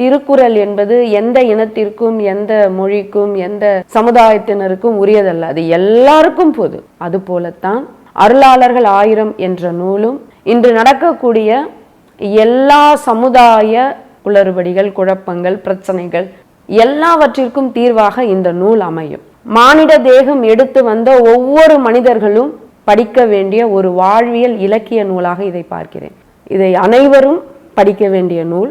திருக்குறள் என்பது எந்த இனத்திற்கும் எந்த மொழிக்கும் எந்த சமுதாயத்தினருக்கும் உரியதல்ல. அது எல்லாருக்கும் பொது அது போலத்தான் அருளாளர்கள் ஆயிரம் என்ற நூலும் இன்று நடக்கக்கூடிய எல்லா சமுதாய குளறுபடிகள் குழப்பங்கள் பிரச்சனைகள் எல்லாவற்றிற்கும் தீர்வாக இந்த நூல் அமையும். மானிட தேகம் எடுத்து வந்த ஒவ்வொரு மனிதர்களும் படிக்க வேண்டிய ஒரு வாழ்வியல் இலக்கிய நூலாக இதை பார்க்கிறேன். இதை அனைவரும் படிக்க வேண்டிய நூல்.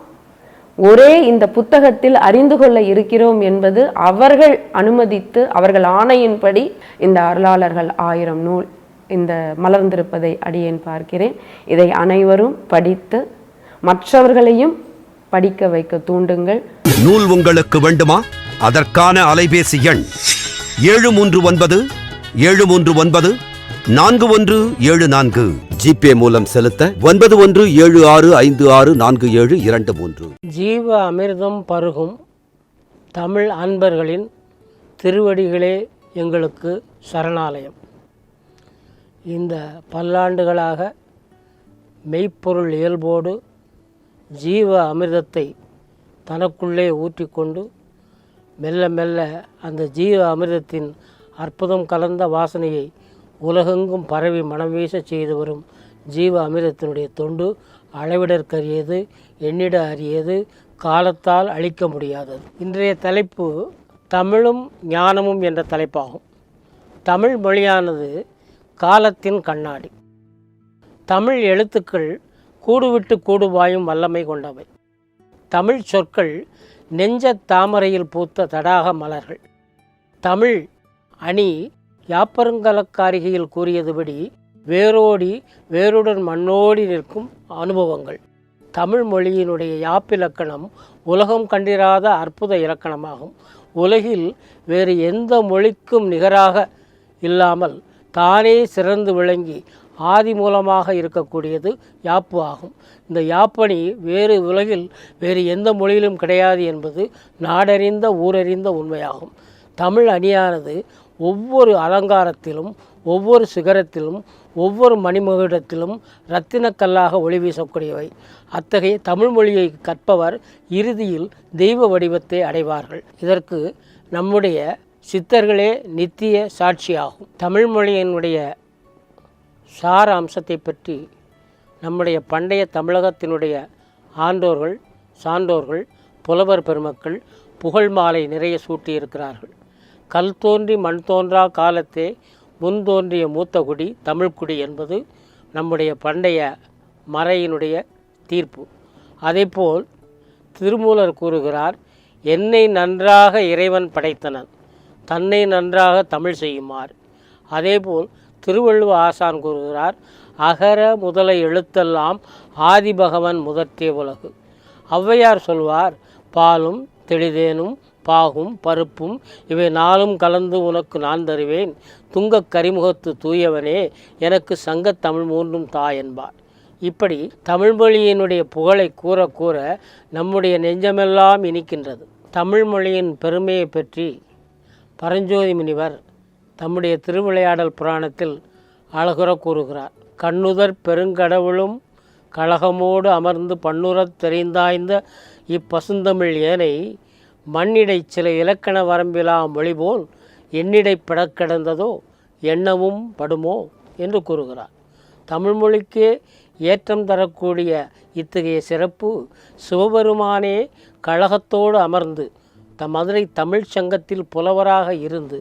ஒரே இந்த புத்தகத்தில் அறிந்து கொள்ள இருக்கிறோம் என்பது அவர்கள் அனுமதித்து அவர்கள் ஆணையின்படி இந்த அருளாளர்கள் ஆயிரம் நூல் இந்த மலர்ந்திருப்பதை அடியேன் பார்க்கிறேன். இதை அனைவரும் படித்து மற்றவர்களையும் படிக்க வைக்க தூண்டுங்கள். நூல் உங்களுக்கு வேண்டுமா? அதற்கான அலைபேசி எண் ஏழு மூன்று ஒன்பது ஏழு மூன்று ஒன்பது நான்கு ஒன்று ஏழு நான்கு. ஜிபே மூலம் செலுத்த ஒன்பது ஒன்று ஏழு ஆறு ஐந்து ஆறு நான்கு ஏழு இரண்டு மூன்று. ஜீவ அமிர்தம் பருகும் தமிழ் அன்பர்களின் திருவடிகளே எங்களுக்கு சரணாலயம். இந்த பல்லாண்டுகளாக மெய்ப்பொருள் இயல்போடு ஜீவ அமிர்தத்தை தனக்குள்ளே ஊற்றிக்கொண்டு மெல்ல மெல்ல அந்த ஜீவ அமிர்தத்தின் அற்புதம் கலந்த வாசனையை உலகெங்கும் பரவி மனம் வீச செய்து வரும் ஜீவ அமிர்தத்தினுடைய தொண்டு அளவிடற்கரியது எண்ணிட அரியது காலத்தால் அழிக்க முடியாதது. இன்றைய தலைப்பு தமிழும் ஞானமும் என்ற தலைப்பாகும். தமிழ் மொழியானது காலத்தின் கண்ணாடி. தமிழ் எழுத்துக்கள் கூடுவிட்டு கூடுவாயும் வல்லமை கொண்டவை. தமிழ் சொற்கள் நெஞ்ச தாமரையில் பூத்த தடாக மலர்கள். தமிழ் அணி யாப்பருங்கலக்காரிகையில் கூறியதுபடி வேரோடி வேருடன் மண்ணோடி நிற்கும் அனுபவங்கள். தமிழ் மொழியினுடைய யாப்பிலக்கணம் உலகம் கண்டிராத அற்புத இலக்கணமாகும். உலகில் வேறு எந்த மொழிக்கும் நிகராக இல்லாமல் தானே சிறந்து விளங்கி ஆதி மூலமாக இருக்கக்கூடியது யாப்பு ஆகும். இந்த யாப்பணி வேறு உலகில் வேறு எந்த மொழியிலும் கிடையாது என்பது நாடறிந்த ஊரறிந்த உண்மையாகும். தமிழ் அணியானது ஒவ்வொரு அலங்காரத்திலும் ஒவ்வொரு சிகரத்திலும் ஒவ்வொரு மணிமகுடத்திலும் இரத்தினக்கல்லாக ஒளி வீசக்கூடியவை. அத்தகைய தமிழ் மொழியை கற்பவர் இறுதியில் தெய்வ வடிவத்தை அடைவார்கள். இதற்கு நம்முடைய சித்தர்களே நித்திய சாட்சியாகும். தமிழ் மொழியினுடைய சார அம்சத்தை பற்றி நம்முடைய பண்டைய தமிழகத்தினுடைய ஆண்டோர்கள் சான்றோர்கள் புலவர் பெருமக்கள் புகழ் மாலை நிறைய சூட்டியிருக்கிறார்கள். கல் தோன்றி மண் தோன்றா காலத்தே முன் தோன்றிய மூத்தகுடி தமிழ்குடி என்பது நம்முடைய பண்டைய மறையினுடைய தீர்ப்பு. அதேபோல் திருமூலர் கூறுகிறார் என்னை நன்றாக இறைவன் படைத்தனன் தன்னை நன்றாக தமிழ் செய்யுமாறு. அதேபோல் திருவள்ளுவ ஆசான் கூறுகிறார் அகர முதல எழுத்தெல்லாம் ஆதிபகவன் முதற்றே உலகு. ஔவையார் சொல்வார் பாலும் தெளிதேனும் பாகும் பருப்பும் இவை நாளும் கலந்து உனக்கு நான் தருவேன். துங்கக் கரிமுகத்து தூயவனே எனக்கு சங்கத் தமிழ் மூன்றும் தா என்பார். இப்படி தமிழ்மொழியினுடைய புகழை கூற கூற நம்முடைய நெஞ்சமெல்லாம் இனிக்கின்றது. தமிழ்மொழியின் பெருமையை பற்றி பரஞ்சோதி முனிவர் தம்முடைய திருவிளையாடல் புராணத்தில் அழகுற கூறுகிறார். கண்ணுதற் பெருங்கடவுளும் கழகமோடு அமர்ந்து பண்ணுறத் தெரிந்தாய்ந்த இப்பசுந்தமிழ் ஏனை மண்ணிடை சில இலக்கண வரம்பிலா மொழிபோல் எண்ணிடை படக்கடந்ததோ எண்ணமும் படுமோ என்று கூறுகிறார். தமிழ்மொழிக்கு ஏற்றம் தரக்கூடிய இத்தகைய சிறப்பு சிவபெருமானே கழகத்தோடு அமர்ந்து த மதுரை தமிழ்ச் சங்கத்தில் புலவராக இருந்து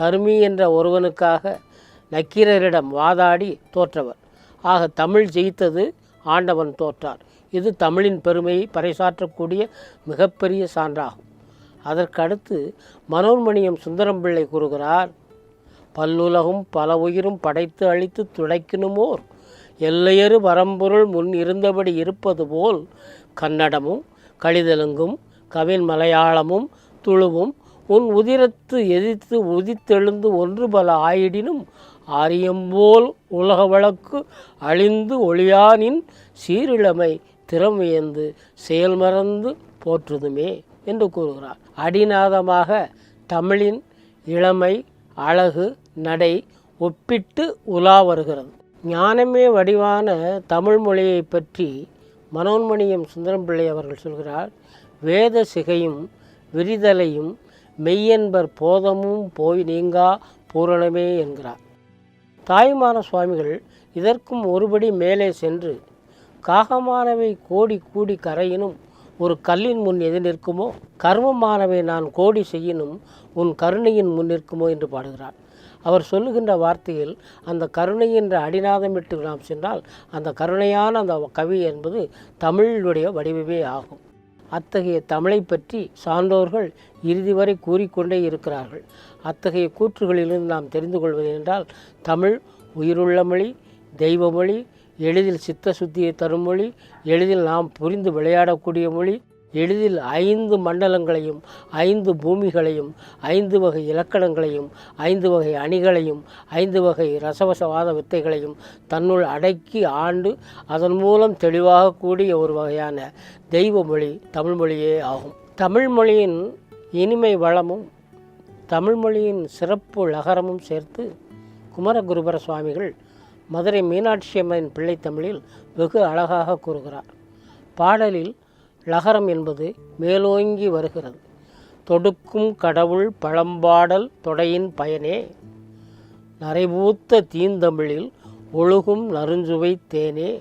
தருமி என்ற ஒருவனுக்காக நக்கீரரிடம் வாதாடி தோற்றவர். ஆக தமிழ் ஜெயித்தது ஆண்டவன் தோற்றார். இது தமிழின் பெருமையை பறைசாற்றக்கூடிய மிகப்பெரிய சான்றாகும். அதற்கடுத்து மனோன்மணியம் சுந்தரம் பிள்ளை கூறுகிறார் பல்லுலகும் பல உயிரும் படைத்து அழித்து துடைக்கணுமோர் எல்லையறு வரம்பொருள் முன் இருந்தபடி இருப்பது போல் கன்னடமும் கழிதெலுங்கும் கவின் மலையாளமும் துளுவும் உன் உதிரத்து எதிர்த்து உதித்தெழுந்து ஒன்று பல ஆயிடினும் ஆரியம்போல் உலக வழக்கு அழிந்து ஒளியானின் சீரிழமை திறமையந்து வியந்து செயல்மறந்து போற்றுதுமே. என்று கூறுகிறார். அடிநாதமாக தமிழின் இளமை அழகு நடை ஒப்பிட்டு உலா வருகிறது. ஞானமே வடிவான தமிழ் மொழியை பற்றி மனோன்மணியம் சுந்தரம் பிள்ளை அவர்கள் சொல்கிறார் வேத சிகையும் விரிதலையும் மெய்யன்பர் போதமும் போய் நீங்கா பூரணமே என்கிறார். தாய்மான சுவாமிகள் இதற்கும் ஒருபடி மேலே சென்று காகமானவை கோடி கூடி கரையினும் ஒரு கல்லின் முன் எது நிற்குமோ கர்மமானவை நான் கோடி செய்யினும் உன் கருணையின் முன் நிற்குமோ என்று பாடுகிறார். அவர் சொல்லுகின்ற வார்த்தையில் அந்த கருணை என்ற அடிநாதமிட்டு நாம் சென்றால் அந்த கருணையான அந்த கவி என்பது தமிழுடைய வடிவமே ஆகும். அத்தகைய தமிழை பற்றி சான்றோர்கள் இறுதி வரை கூறிக்கொண்டே இருக்கிறார்கள். அத்தகைய கூற்றுகளிலிருந்து நாம் தெரிந்து கொள்வது என்றால் தமிழ் உயிருள்ள மொழி தெய்வ மொழி எளிதில் சித்த சுத்தியை தரும் மொழி எளிதில் நாம் புரிந்து விளையாடக்கூடிய மொழி எளிதில் ஐந்து மண்டலங்களையும் ஐந்து பூமிகளையும் ஐந்து வகை இலக்கணங்களையும் ஐந்து வகை அணிகளையும் ஐந்து வகை ரசவசவாத வித்தைகளையும் தன்னுள் அடக்கி ஆண்டு அதன் மூலம் தெளிவாக கூடிய ஒரு வகையான தெய்வ மொழி தமிழ்மொழியே ஆகும். தமிழ்மொழியின் இனிமை வளமும் தமிழ்மொழியின் சிறப்பு லகரமும் சேர்த்து குமரகுருபர சுவாமிகள் மதுரை மீனாட்சி அம்மன் பிள்ளைத்தமிழில் வெகு அழகாக கூறுகிறார். பாடலில் லகரம் என்பது மேலோங்கி வருகிறது. தொடுக்கும் கடவுள் பழம்பாடல் தொடையின் பயனே. நரைபூத்த தீந்தமிழில் ஒழுகும் நறுஞ்சுவை தேனே.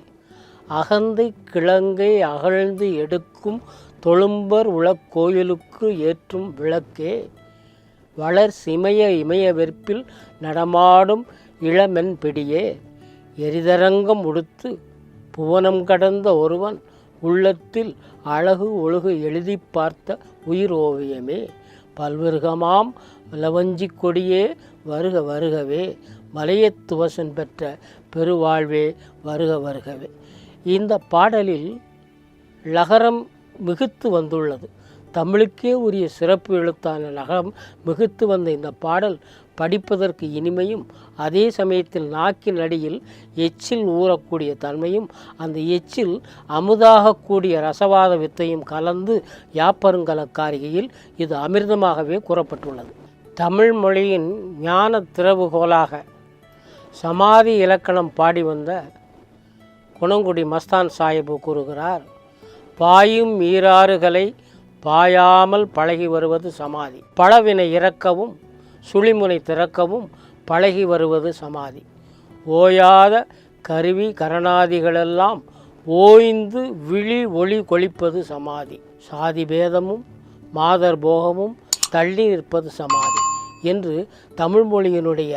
அகந்தை கிழங்கை அகழ்ந்து எடுக்கும் தொழும்பர் உளக்கோயிலுக்கு ஏற்றும் விளக்கே. வளர் சிமய இமயவெற்பில் நடமாடும் இளமென் பிடியே. எரிதரங்கம் உடுத்து புவனம் கடந்த ஒருவன் உள்ளத்தில் அழகு ஒழுகு எழுதி பார்த்த உயிர் ஓவியமே. பல்விருகமாம் லவஞ்சி கொடியே வருக வருகவே மலையத்துவசன் பெற்ற பெருவாழ்வே வருக வருகவே. இந்த பாடலில் லகரம் மிகுத்து வந்துள்ளது. தமிழுக்கே உரிய சிறப்பு எழுத்தான நகம் மிகுத்து வந்த இந்த பாடல் படிப்பதற்கு இனிமையும் அதே சமயத்தில் நாக்கின் அடியில் எச்சில் ஊறக்கூடிய தன்மையும் அந்த எச்சில் அமுதாகக்கூடிய ரசவாத வித்தையும் கலந்து யாப்பருங்கலக்காரிகையில் இது அமிர்தமாகவே கூறப்பட்டுள்ளது. தமிழ் மொழியின் ஞான திறவுகோலாக சமாதி இலக்கணம் பாடி வந்த குணங்குடி மஸ்தான் சாஹிபு கூறுகிறார் பாயும் ஈராறுகளை பாயாமல் பழகி வருவது சமாதி. பழவினை இறக்கவும் சுழிமுனை திறக்கவும் பழகி வருவது சமாதி. ஓயாத கருவி கரணாதிகளெல்லாம் ஓய்ந்து விழி ஒளி கொளிப்பது சமாதி. சாதி பேதமும் மாதர் போகமும் தள்ளி நிற்பது சமாதி என்று தமிழ் மொழியினுடைய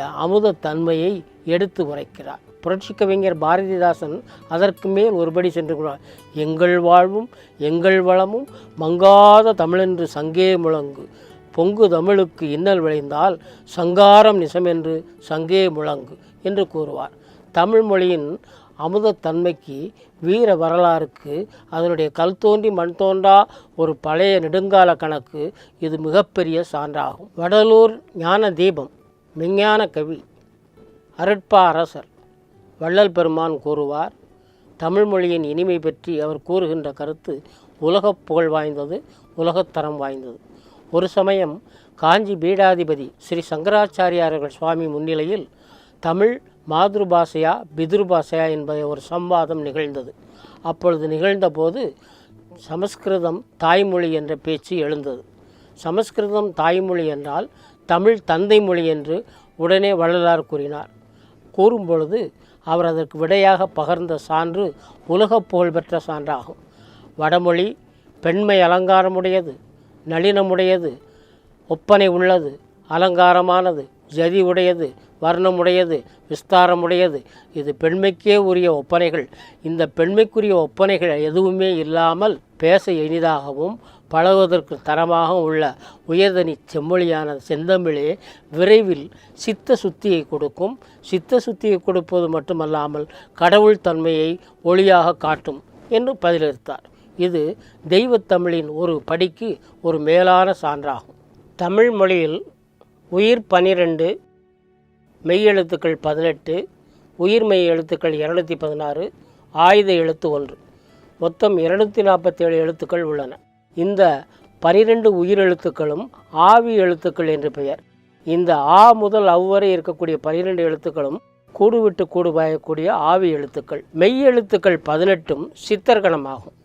எடுத்து உரைக்கிறார். புரட்சி கவிஞர் பாரதிதாசன் அதற்கு மேல் ஒருபடி சென்று கூறார் எங்கள் வாழ்வும் எங்கள் வளமும் மங்காத தமிழென்று சங்கே முழங்கு. பொங்கு தமிழுக்கு இன்னல் விளைந்தால் சங்காரம் நிசமென்று சங்கே முழங்கு என்று கூறுவார். தமிழ் மொழியின் அமுதத்தன்மைக்கு வீர வரலாறுக்கு அதனுடைய கல் தோன்றி மண் தோன்றா ஒரு பழைய நெடுங்கால கணக்கு இது மிகப்பெரிய சான்றாகும். வடலூர் ஞான தீபம் விஞ்ஞான கவி அருட்பா அரசர் வள்ளல் பெருமான் கூறுவார் தமிழ் மொழியின் இனிமை பற்றி அவர் கூறுகின்ற கருத்து உலகப் புகழ் வாய்ந்தது உலகத்தரம் வாய்ந்தது. ஒரு சமயம் காஞ்சி பீடாதிபதி ஸ்ரீ சங்கராச்சாரியார்கள் சுவாமி முன்னிலையில் தமிழ் மாதிருபாஷையா பிதுர்பாஷையா என்பதை ஒரு சம்வாதம் நிகழ்ந்தது. அப்பொழுது நிகழ்ந்தபோது சமஸ்கிருதம் தாய்மொழி என்ற பேச்சு எழுந்தது. சமஸ்கிருதம் தாய்மொழி என்றால் தமிழ் தந்தை மொழி என்று உடனே வள்ளலார் கூறினார். கூறும்பொழுது அவர் அதற்கு விடையாக பகர்ந்த சான்று உலகப் புகழ்பெற்ற சான்றாகும். வடமொழி பெண்மை அலங்காரமுடையது. நளினமுடையது ஒப்பனை உள்ளது அலங்காரமானது ஜதி உடையது வர்ணமுடையது விஸ்தாரமுடையது. இது பெண்மைக்கே உரிய ஒப்பனைகள். இந்த பெண்மைக்குரிய ஒப்பனைகள் எதுவுமே இல்லாமல் பேச இனிதாகவும் பழகுவதற்கு தரமாக உள்ள உயர்தனி செம்மொழியான செந்தமிழே விரைவில் சித்த சுத்தியை கொடுக்கும். சித்த சுத்தியை கொடுப்பது மட்டுமல்லாமல் கடவுள் தன்மையை ஒளியாக காட்டும் என்று பதிலளித்தார். இது தெய்வத்தமிழின் ஒரு படிக்கு ஒரு மேலான சான்றாகும். தமிழ் மொழியில் உயிர் பனிரெண்டு மெய்யெழுத்துக்கள் பதினெட்டு உயிர் மெய் எழுத்துக்கள் இரநூத்தி பதினாறு ஆயுத எழுத்து ஒன்று. மொத்தம் இருநூத்தி நாற்பத்தேழு எழுத்துக்கள் உள்ளன. இந்த பனிரெண்டு உயிரெழுத்துக்களும் ஆவி எழுத்துக்கள் என்று பெயர். இந்த ஆ முதல் அவ்வரை இருக்கக்கூடிய பனிரெண்டு எழுத்துக்களும் கூடுவிட்டு கூடு பாயக்கூடிய ஆவி எழுத்துக்கள். மெய் எழுத்துக்கள் பதினெட்டும் சித்தர்கணமாகும்.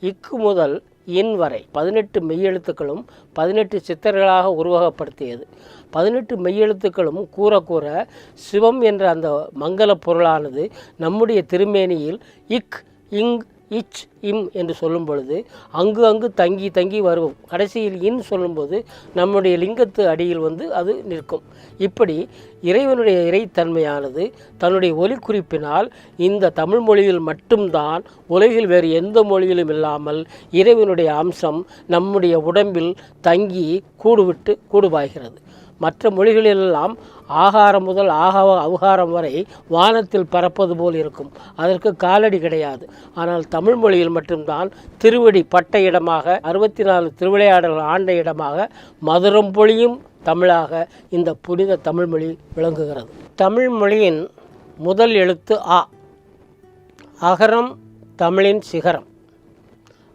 இக்கு முதல் இன் வரை பதினெட்டு மெய்யெழுத்துக்களும் பதினெட்டு சித்தர்களாக உருவகப்படுத்தியது. பதினெட்டு மெய்யெழுத்துக்களும் கூற கூற சிவம் என்ற அந்த மங்கள பொருளானது நம்முடைய திருமேனியில் இக் இங் இச் இம் என்று சொல்லும் பொழுது அங்கு அங்கு தங்கி தங்கி வருவோம். கடைசியில் இன் சொல்லும்போது நம்முடைய லிங்கத்து அடியில் வந்து அது நிற்கும். இப்படி இறைவனுடைய இறைத்தன்மையானது தன்னுடைய ஒலி குறிப்பினால் இந்த தமிழ் மொழியில் மட்டும்தான் உலகில் வேறு எந்த மொழியிலும் இல்லாமல் இறைவனுடைய அம்சம் நம்முடைய உடம்பில் தங்கி கூடுவிட்டு கூடுபாய்கிறது மற்ற மொழிகளிலெல்லாம் ஆகாரம் முதல் ஆகாவ அவகாரம் வரை வானத்தில் பறப்பது போல் இருக்கும். அதற்கு காலடி கிடையாது. ஆனால் தமிழ் மொழியில் மட்டும்தான் திருவடி பட்ட இடமாக அறுபத்தி நாலு திருவிளையாடல்கள் ஆண்ட இடமாக மதுரம் பொழியும் தமிழாக இந்த புனித தமிழ் மொழி விளங்குகிறது. தமிழ் மொழியின் முதல் எழுத்து ஆ அகரம் தமிழின் சிகரம்.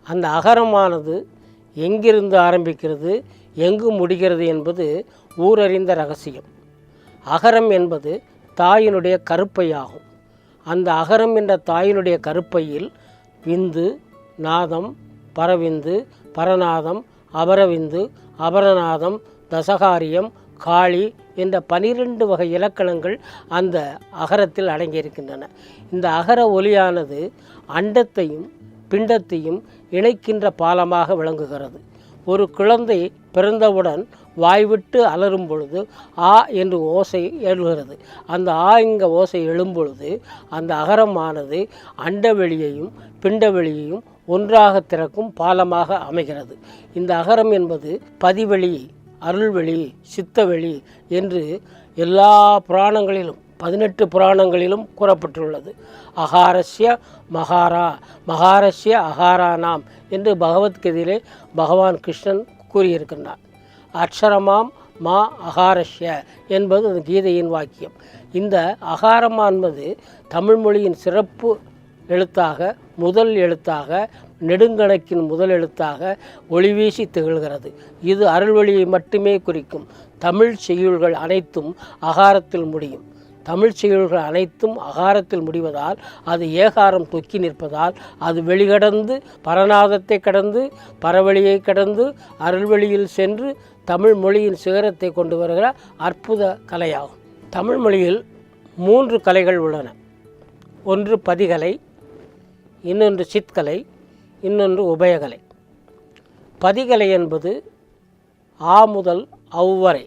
அந்த அகரமானது எங்கிருந்து ஆரம்பிக்கிறது? எங்கு முடிகிறது என்பது ஊரறிந்த ரகசியம். அகரம் என்பது தாயினுடைய கருப்பையாகும். அந்த அகரம் என்ற தாயினுடைய கருப்பையில் விந்து நாதம் பரவிந்து பரநாதம் அபரவிந்து அபரநாதம் தசகாரியம் காளி என்ற பனிரெண்டு வகை இலக்கணங்கள் அந்த அகரத்தில் அடங்கியிருக்கின்றன. இந்த அகர ஒலியானது அண்டத்தையும் பிண்டத்தையும் இணைக்கின்ற பாலமாக விளங்குகிறது. ஒரு குழந்தை பிறந்தவுடன் வாய்விட்டு அலறும் பொழுது ஆ என்று ஓசை எழுகிறது. அந்த ஆ இங்க ஓசை எழும்பொழுது அந்த அகரமானது அண்டவெளியையும் பிண்டவெளியையும் ஒன்றாக திறக்கும் பாலமாக அமைகிறது. இந்த அகரம் என்பது பதிவெளி அருள்வெளி சித்தவெளி என்று எல்லா புராணங்களிலும் பதினெட்டு புராணங்களிலும் கூறப்பட்டுள்ளது. அகாரஸ்ய மகாரா மகாரஸ்ய அகாரானாம் என்று பகவத்கீதையிலே பகவான் கிருஷ்ணன் கூறியிருக்கின்றார். அக்ஷரமாம் மா அகாரஷ்ய என்பது அந்த கீதையின் வாக்கியம். இந்த அகாரம் என்பது தமிழ் மொழியின் சிறப்பு எழுத்தாக முதல் எழுத்தாக நெடுங்கணக்கின் முதல் எழுத்தாக ஒளிவீசி திகழ்கிறது. இது அருள்வழியை மட்டுமே குறிக்கும். தமிழ் செய்யுள்கள் அனைத்தும் அகாரத்தில் முடியும். தமிழ் செயல்கள் அனைத்தும் அகாரத்தில் முடிவதால் அது ஏகாரம் தொக்கி நிற்பதால் அது வெளிகடந்து பரநாதத்தை கடந்து பரவழியை கடந்து அருள்வெளியில் சென்று தமிழ் மொழியின் சிகரத்தை கொண்டு வருகிற அற்புத கலையாகும். தமிழ் மொழியில் மூன்று கலைகள் உள்ளன. ஒன்று பதிகலை இன்னொன்று சித்கலை இன்னொன்று உபயகலை. பதிகலை என்பது ஆ முதல் அவ்வரை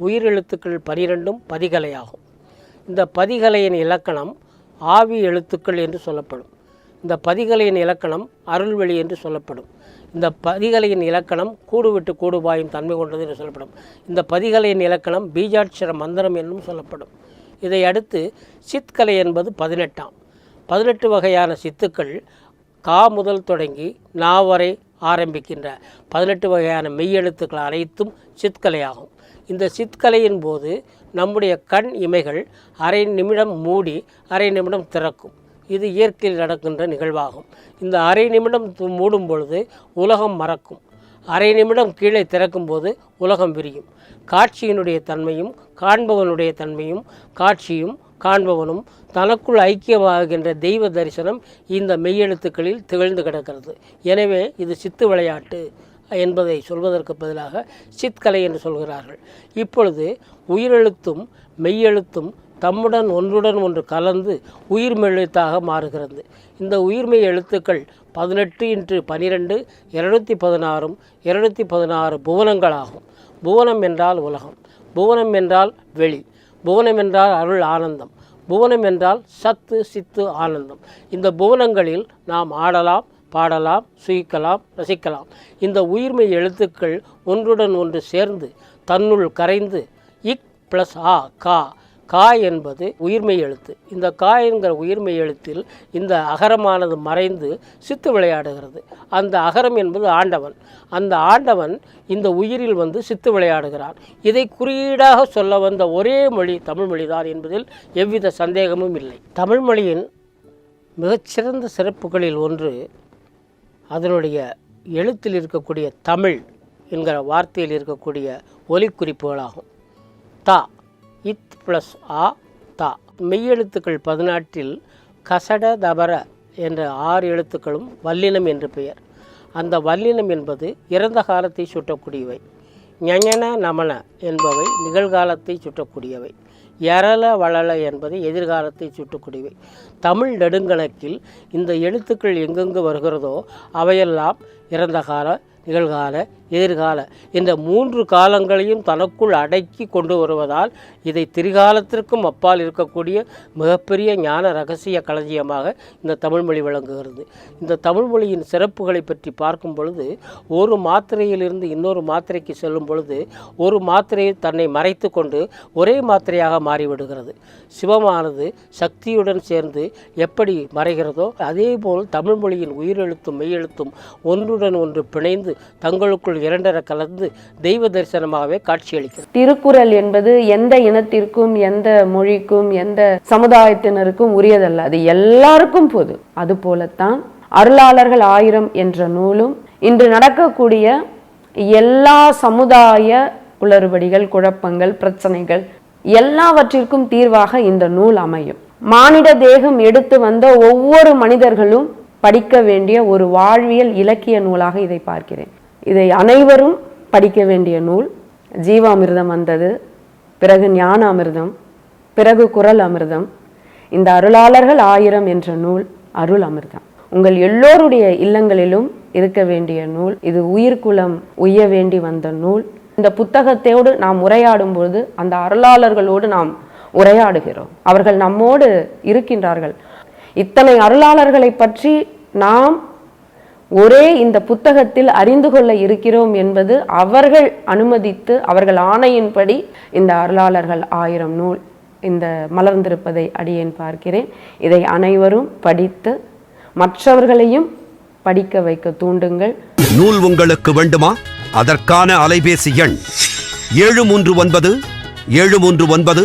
உயிரெழுத்துக்கள் பனிரெண்டும் பதிகலையாகும். இந்த பதிகலையின் இலக்கணம் ஆவி எழுத்துக்கள் என்று சொல்லப்படும். இந்த பதிகலையின் இலக்கணம் அருள்வெளி என்று சொல்லப்படும். இந்த பதிகலையின் இலக்கணம் கூடுவிட்டு கூடுபாயும் தன்மை கொண்டது என்று சொல்லப்படும். இந்த பதிகலையின் இலக்கணம் பீஜாட்சர மந்திரம் என்றும் சொல்லப்படும். இதை அடுத்து சித்கலை என்பது பதினெட்டாம். பதினெட்டு வகையான சித்துக்கள் கா முதல் தொடங்கி நா வரை ஆரம்பிக்கின்ற பதினெட்டு வகையான மெய்யெழுத்துக்கள் அனைத்தும் சித்கலையாகும். இந்த சித்கலையின் போது நம்முடைய கண் இமைகள் அரை நிமிடம் மூடி அரை நிமிடம் திறக்கும். இது இயற்கையில் நடக்கின்ற நிகழ்வாகும். இந்த அரை நிமிடம் மூடும் பொழுது உலகம் மறக்கும். அரை நிமிடம் கீழே திறக்கும்போது உலகம் விரியும். காட்சியினுடைய தன்மையும் காண்பவனுடைய தன்மையும் காட்சியும் காண்பவனும் தனக்குள் ஐக்கியமாகின்ற தெய்வ தரிசனம் இந்த மெய்யெழுத்துக்களில் திகழ்ந்து கிடக்கிறது. எனவே இது சித்து விளையாட்டு. என்பதை சொல்வதற்கு பதிலாக சித்கலை என்று சொல்கிறார்கள். இப்பொழுது உயிரெழுத்தும் மெய்யெழுத்தும் தம்முடன் ஒன்றுடன் ஒன்று கலந்து உயிர்மெய் எழுத்தாக மாறுகிறது. இந்த உயிர்மெய் எழுத்துக்கள் பதினெட்டு இன்று பனிரெண்டு இருநூத்தி பதினாறும் இருநூத்தி பதினாறு புவனங்களாகும். புவனம் என்றால் உலகம் புவனம் என்றால் வெளி புவனம் என்றால் அருள் ஆனந்தம் புவனம் என்றால் சத்து சித்து ஆனந்தம். இந்த புவனங்களில் நாம் ஆடலாம் பாடலாம் சுயிக்கலாம் ரசிக்கலாம். இந்த உயிர்மெய் எழுத்துக்கள் ஒன்றுடன் ஒன்று சேர்ந்து தன்னுள் கரைந்து இக் ப்ளஸ் ஆ கா. கா என்பது உயிர்மெய் எழுத்து. இந்த கா என்கிற உயிர்மெய் எழுத்தில் இந்த அகரமானது மறைந்து சித்து விளையாடுகிறது. அந்த அகரம் என்பது ஆண்டவன். அந்த ஆண்டவன் இந்த உயிரில் வந்து சித்து விளையாடுகிறான். இதை குறியீடாக சொல்ல வந்த ஒரே மொழி தமிழ் மொழிதான் என்பதில் எவ்வித சந்தேகமும் இல்லை. தமிழ் மொழியின் மிகச்சிறந்த சிறப்புகளில் ஒன்று அதனுடைய எழுத்தில் இருக்கக்கூடிய தமிழ் என்கிற வார்த்தையில் இருக்கக்கூடிய ஒலிக்குறிப்புகளாகும். தா இத் ப்ளஸ் ஆ தா. மெய்யெழுத்துக்கள் பதினாட்டில் கசட தபர என்ற ஆறு எழுத்துக்களும் வல்லினம் என்று பெயர். அந்த வல்லினம் என்பது இறந்த காலத்தை சுட்டக்கூடியவை. ஞஞன நமன என்பவை நிகழ்காலத்தை சுட்டக்கூடியவை. எரள வளல என்பது எதிர்காலத்தை சுட்டுக்குடிவை தமிழ் நெடுங்கணக்கில் இந்த எழுத்துக்கள் எங்கெங்கு வருகிறதோ அவையெல்லாம் இறந்த கால நிகழ்கால எதிர்கால இந்த மூன்று காலங்களையும் தனக்குள் அடக்கி கொண்டு வருவதால் இதை திரிகாலத்திற்கும் அப்பால் இருக்கக்கூடிய மிகப்பெரிய ஞான ரகசிய களஞ்சியமாக இந்த தமிழ்மொழி விளங்குகிறது. இந்த தமிழ்மொழியின் சிறப்புகளை பற்றி பார்க்கும் பொழுது ஒரு மாத்திரையிலிருந்து இன்னொரு மாத்திரைக்கு செல்லும் பொழுது ஒரு மாத்திரையை தன்னை மறைத்து கொண்டு ஒரே மாத்திரையாக மாறிவிடுகிறது. சிவமானது சக்தியுடன் சேர்ந்து எப்படி மறைகிறதோ அதேபோல் தமிழ்மொழியின் உயிரெழுத்தும் மெய்யெழுத்தும் ஒன்றுடன் ஒன்று பிணைந்து தங்களுக்குள் இரண்டர கலந்து தெய்வ தரிசனமாகவே காட்சியளிக்கிறது. திருக்குறள் என்பது எந்த இனத்திற்கும் எந்த மொழிக்கும் எந்த சமுதாயத்தினருக்கும் உரியதல்ல. அது எல்லாருக்கும் பொது. அது போலத்தான் அருளாளர்கள் ஆயிரம் என்ற நூலும் இன்று நடக்கக்கூடிய எல்லா சமுதாய குளறுபடிகள் குழப்பங்கள் பிரச்சனைகள் எல்லாவற்றிற்கும் தீர்வாக இந்த நூல் அமையும். மானிட தேகம் எடுத்து வந்த ஒவ்வொரு மனிதர்களும் படிக்க வேண்டிய ஒரு வாழ்வியல் இலக்கிய நூலாக இதை பார்க்கிறேன். இதை அனைவரும் படிக்க வேண்டிய நூல் ஜீவாமிர்தம் வந்தது பிறகு ஞான அமிர்தம் பிறகு குரல் அமிர்தம் இந்த அருளாளர்கள் ஆயிரம் என்ற நூல் அருள் அமிர்தம். உங்கள் எல்லோருடைய இல்லங்களிலும் இருக்க வேண்டிய நூல் இது உயிர்குலம் உய்ய வேண்டி வந்த நூல். இந்த புத்தகத்தோடு நாம் உரையாடும் பொழுது அந்த அருளாளர்களோடு நாம் உரையாடுகிறோம். அவர்கள் நம்மோடு இருக்கின்றார்கள். இத்தனை அருளாளர்களை பற்றி நாம் ஒரே இந்த புத்தகத்தில் அறிந்து கொள்ள இருக்கிறோம் என்பது அவர்கள் அனுமதித்து அவர்கள் ஆணையின்படி இந்த அருளாளர்கள் ஆயிரம் நூல் இந்த மலர்ந்திருப்பதை அடியேன் பார்க்கிறேன். இதை அனைவரும் படித்து மற்றவர்களையும் படிக்க வைக்க தூண்டுங்கள். நூல் உங்களுக்கு வேண்டுமா? அதற்கான அலைபேசி எண் ஏழு மூன்று ஒன்பது ஏழு மூன்று ஒன்பது